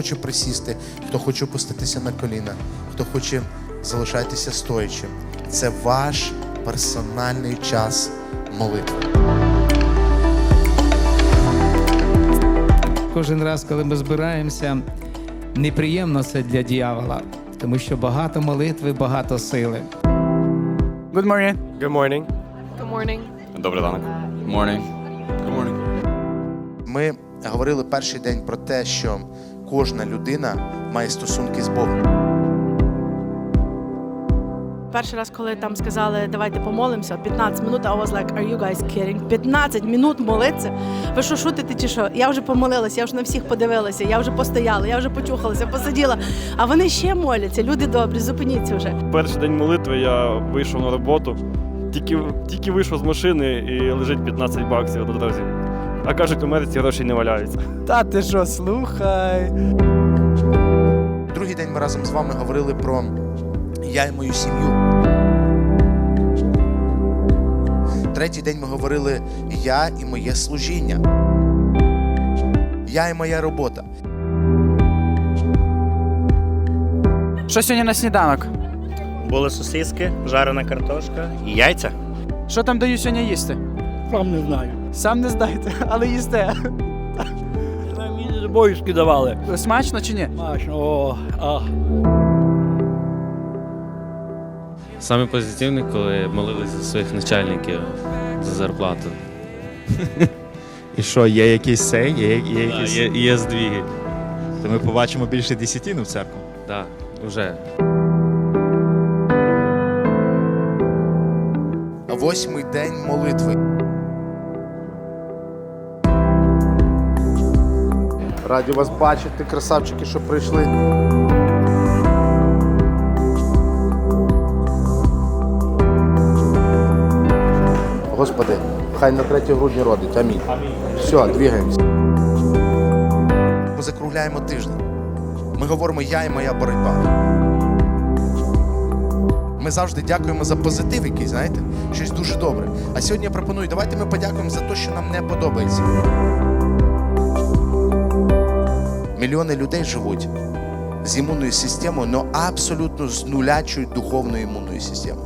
хоче присісти, хто хоче опуститися на коліна, хто хоче залишатися стоячи. Це ваш персональний час молитви. Кожен раз, коли ми збираємося, неприємно це для дьявола, тому що багато молитви, багато сили. Good morning. Good morning. Good morning. Добрий ранок. Morning. Good morning. Ми говорили перший день про те, що кожна людина має стосунки з Богом. Перший раз, коли там сказали, давайте помолимося, 15 минут, I was like, are you guys kidding? 15 минут молитися? Ви що шутите чи що? Я вже помолилася, я вже на всіх подивилася, я вже постояла, я вже почухалася, посиділа. А вони ще моляться. Люди добрі, зупиніться вже. Перший день молитви я вийшов на роботу. Тільки, тільки вийшов з машини і лежить 15 баксів на дорозі. А кажуть, у Америці грошей не валяються. Та ти що, слухай. Другий день ми разом з вами говорили про я і мою сім'ю. Третій день ми говорили я і моє служіння. Я і моя робота. Що сьогодні на сніданок? Були сосиски, жарена картошка і яйця. Що там дають сьогодні їсти? Сам не знаю. Сам не знаєте, але їсте. Мені боюшки давали. Смачно чи ні? Смачно, о, а. Саме позитивне, коли молилися за своїх начальників за зарплату. І що, є якийсь сей, є, є Да, якісь. є, є здвіги. То ми побачимо більше десятину в церкву. Так, да, вже. Восьмий день молитви. Раді вас бачити, красавчики, що прийшли. Господи, хай на 3 грудня родить. Амінь. Все, двигаємося. Ми закругляємо тиждень. Ми говоримо я і моя боротьба. Ми завжди дякуємо за позитив, який, знаєте, щось дуже добре. А сьогодні я пропоную, давайте ми подякуємо за те, що нам не подобається. Мільйони людей живуть з імунною системою, але абсолютно з нулячою духовною імунною системою.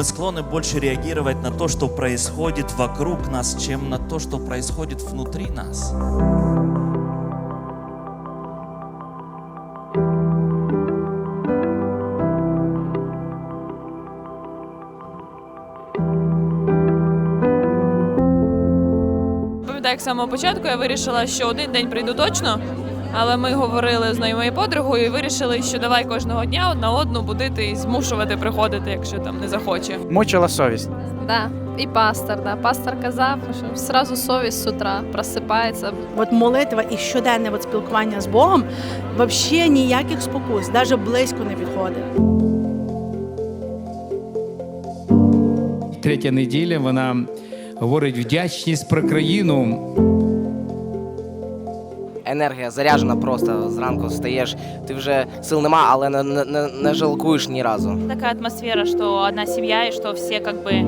Мы склонны больше реагировать на то, что происходит вокруг нас, чем на то, что происходит внутри нас. Як з самого початку я вирішила, що один день прийду точно. Але ми говорили з моєю подругою і вирішили, що давай кожного дня одна одну будити і змушувати приходити, якщо там не захоче. Мучила совість. Да. І пастор, да. Пастор казав, що сразу совість з утра просипається. От молитва і щоденне от спілкування з Богом взагалі ніяких спокус, навіть близько не підходить. Третя неділя вона говорить вдячність про країну. Енергія заряджена просто зранку встаєш. Ти вже сил нема, але не, не, не, не жалкуєш ні разу. Такая атмосфера, что одна семья и что все как бы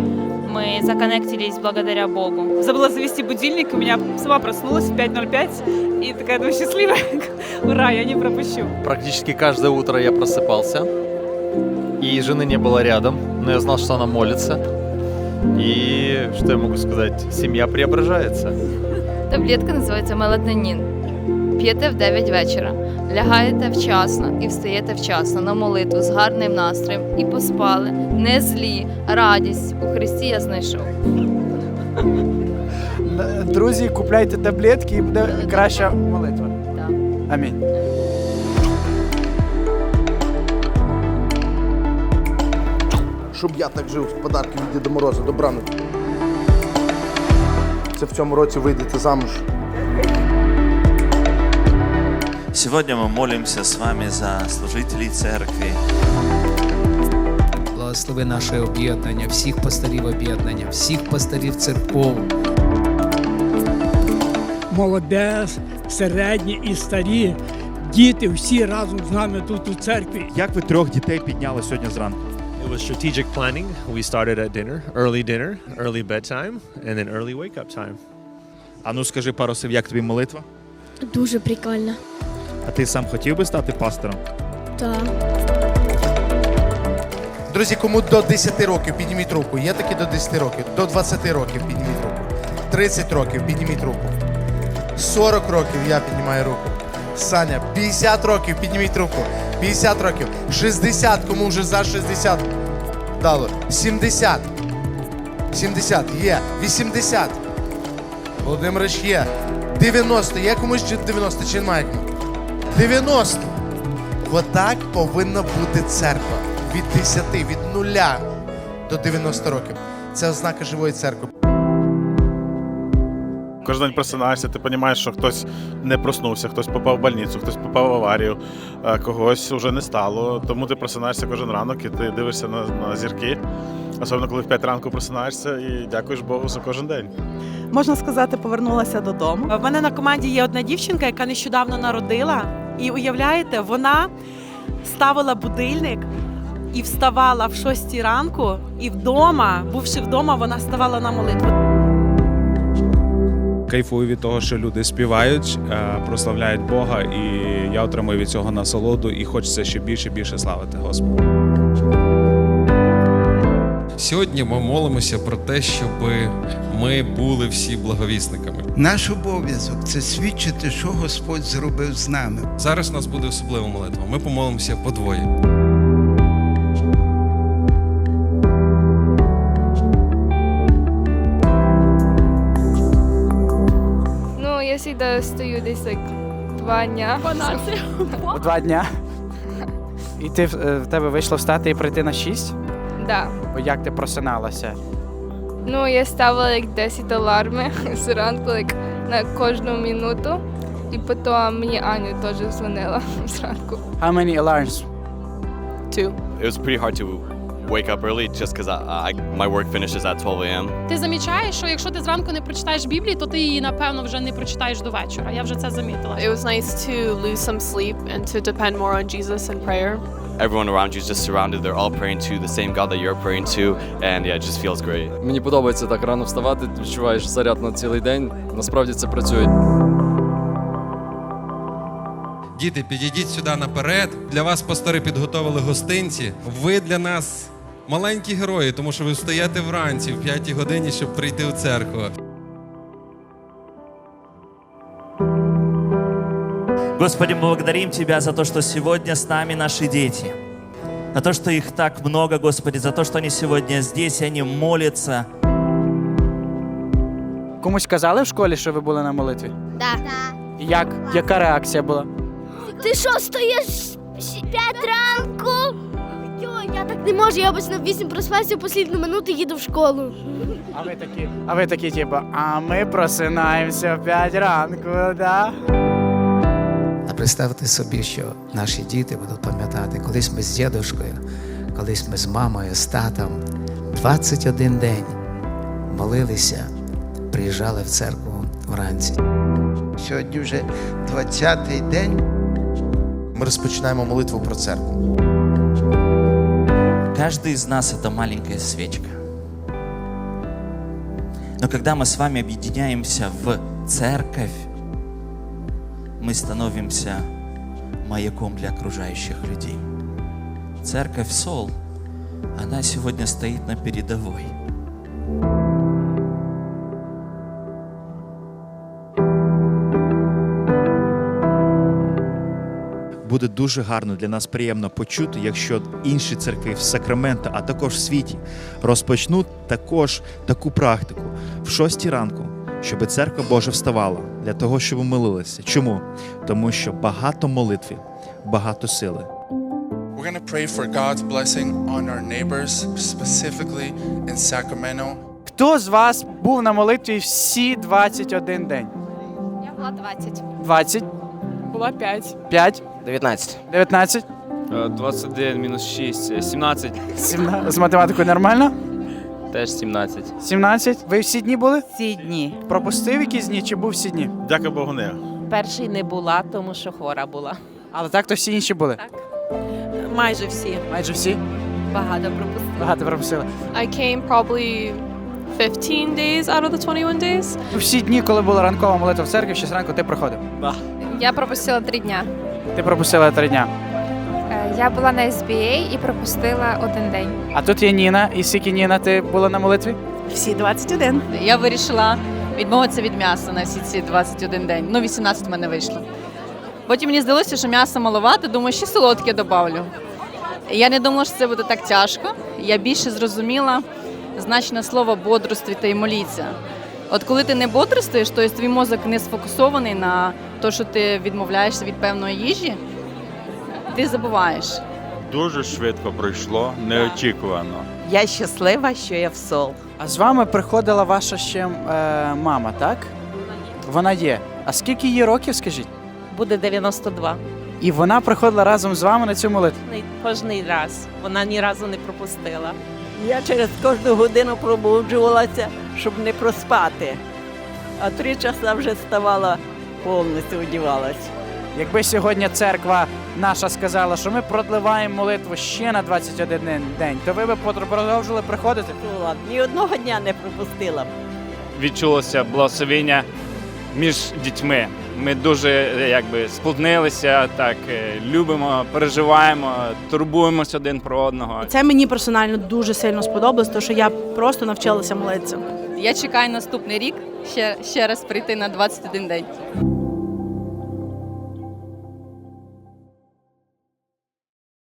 мы законнектились благодаря Богу. Забыла завести будильник, у меня сама проснулась в 5.05 и такая, думаю, счастливая. Ура, я не пропущу. Практически каждое утро я просыпался, и жены не было рядом, но я знал, что она молится. И что я могу сказать? Семья преображается. Таблетка називається мелатонін. П'єте в 9 вечора, лягаєте вчасно і встаєте вчасно на молитву з гарним настроєм і поспали. Не злі, радість у Христі я знайшов. Друзі, купляйте таблетки і буде краща молитва. Так. Амінь. Щоб я так жив з подарки від Діда Мороза, добрану. Це в цьому році вийдете замуж. Сегодня мы молимся с вами за служителей церкви. Благослови наше об'єднання, всіх пасторів об'єднання, всіх пасторів церков. Молодець, середні і старі. Діти всі разом з нами тут у церкві. Як ви трьох дітей підняли сьогодні зранку? It was strategic planning. We started at dinner, early dinner, early bedtime, and then early wake up time. А ну скажи пару слів, як тобі молитва? Дуже прикольно. А ти сам хотів би стати пастором? Так. Друзі, кому до 10 років підніміть руку. Є такі до 10 років, до 20 років підніміть руку. 30 років підніміть руку. 40 років я піднімаю руку. Саня, 50 років підніміть руку. 50 років. 60, кому вже за 60 дало. 70. 70 є. 80. Володимирич є. 90. Є комусь чи 90 чи немає кому? 90. Отак повинна бути церква. Від 10, від 0 до 90 років. Це ознака живої церкви. Кожен день просинаєшся, ти розумієш, що хтось не проснувся, хтось попав в больницю, хтось попав в аварію, когось вже не стало. Тому ти просинаєшся кожен ранок і ти дивишся на, на зірки. Особливо, коли в 5 ранку просинаєшся і дякуєш Богу за кожен день. Можна сказати, повернулася додому. В мене на команді є одна дівчинка, яка нещодавно народила. І уявляєте, вона ставила будильник і вставала в 6 ранку, і вдома, бувши вдома, вона ставала на молитву. Кайфую від того, що люди співають, е, прославляють Бога, і я отримую від цього насолоду, і хочеться ще більше і більше славити Господа. Сьогодні ми молимося про те, щоб ми були всі благовісниками. Наш обов'язок це свідчити, що Господь зробив з нами. Зараз у нас буде особлива молитва. Ми помолимося подвоє. Я завжди стою десь like, два дня. У два дня. І ти в е, в тебе вийшло встати і прийти на 6? Да. Бо як ти просиналася? Ну, я ставила like, 10 аларми зранку like, на кожну минуту. І потім мені Аня теж дзвонила зранку. How many alarms? Two. It was pretty hard to wake up early just because I, I, my work finishes at 12 a.m. Ти замічаєш, що якщо ти зранку не прочитаєш Біблії, то ти її напевно вже не прочитаєш до вечора. Я вже це замітила. It was nice to lose some sleep and to depend more on Jesus and prayer. Everyone around you is just surrounded. They're all praying to the same God that you're praying to. And yeah, it just feels great. Мені подобається так рано вставати, відчуваєш заряд на цілий день. Насправді це працює. Діти, підійдіть сюди наперед. Для вас пастори підготовили гостинці. Ви для нас маленькі герої, тому що ви встаєте вранці в п'ятій годині, щоб прийти в церкву. Господи, мы благодарим Тебя за то, что сегодня с нами наши дети. За то, что их так много, Господи, за то, что они сегодня здесь, и они молятся. Комусь казали в школі, що ви були на молитві? Так. І Як? Яка реакція була? Ти що, стоїш 5 ранку? Я так не можу, я обично в 8 проспався, в послідну минуту їду в школу. А ви такі, а ви такі, типу, а ми просинаємося в 5 ранку, да? А представте собі, що наші діти будуть пам'ятати, колись ми з дідушкою, колись ми з мамою, з татом 21 день молилися, приїжджали в церкву вранці. Сьогодні вже 20-й день. Ми розпочинаємо молитву про церкву. Каждый из нас это маленькая свечка. Но когда мы с вами объединяемся в церковь, мы становимся маяком для окружающих людей. Церковь Сол, она сегодня стоит на передовой. Буде дуже гарно для нас приємно почути, якщо інші церкви в Сакраменто, а також в світі, розпочнуть також таку практику в шостій ранку, щоб церква Божа вставала для того, щоб молилися. Чому? Тому що багато молитви, багато сили. We're going to pray for God's blessing on our neighbors, specifically in Sacramento. Хто з вас був на молитві всі 21 день? Я була 20. 20, Була 5. 5, 19. 19, 21 мінус 6, 17. 17. З математикою нормально? Теж 17. 17. Ви всі дні були? Всі дні. Пропустив якісь дні чи був всі дні? Дяка Богу, не. Перший не була, тому що хвора була. Але так то всі інші були. Так. Майже всі. Майже всі. Багато пропустили. Багато пропустили. I came probably 15 days out of the 21 days. Всі дні, коли була ранкова молитва в церкві, ще зранку ти приходив. Да. Я пропустила три дня. Ти пропустила три дня. Е, Я була на SBA і пропустила один день. А тут є Ніна. І скільки Ніна ти була на молитві? Всі 21. Я вирішила відмовитися від м'яса на всі ці 21 день. Ну, 18 в мене вийшло. Потім мені здалося, що м'ясо маловато, думаю, ще солодке добавлю. Я не думала, що це буде так тяжко. Я більше зрозуміла значне слово бодрстві та й моліться. От коли ти не бодрствуєш, то твій мозок не сфокусований на те, що ти відмовляєшся від певної їжі, ти забуваєш. Дуже швидко пройшло, неочікувано. Я щаслива, що я в сол. А з вами приходила ваша ще е, мама, так? Вона є. А скільки їй років, скажіть? Буде 92. І вона приходила разом з вами на цю молитву. Кожний раз. Вона ні разу не пропустила. Я через кожну годину пробуджувалася, щоб не проспати. А три часа вже ставала повністю одівалась. Якби сьогодні церква наша сказала, що ми продливаємо молитву ще на 21 день, то ви б продовжили приходити? Ні одного дня не пропустила. б. відчулося благословення між дітьми. Ми дуже якби сплутнилися, так е, любимо, переживаємо, турбуємося один про одного. Це мені персонально дуже сильно сподобалось, тому що я просто навчилася молитися. Я чекаю наступний рік ще, ще раз прийти на 21 день.